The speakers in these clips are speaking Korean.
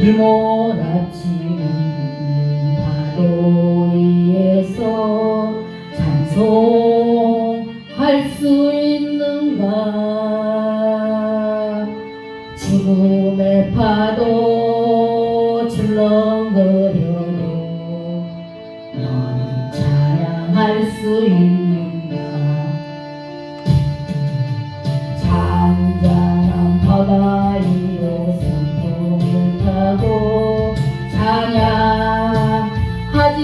휘몰아치는 파도 위에서 찬송할 수 있는가 죽음의 파도 출렁거려도 너는 찬양할 수 있는가 찬양하지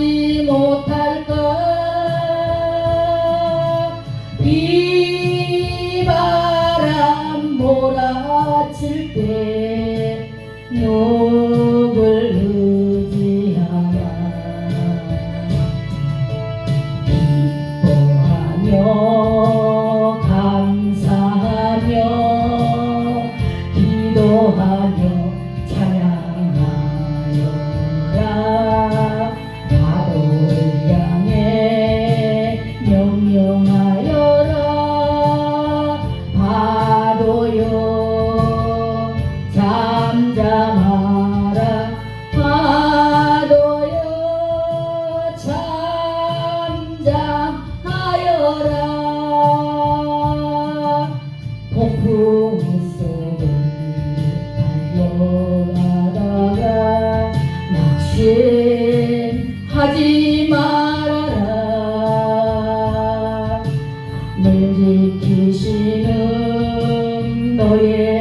못할까? 비바람 몰아칠 때 누굴 등장하여라. 폭풍이 쏘고 달려가다가 낙심하지 말아라. 늘 지키시는 너의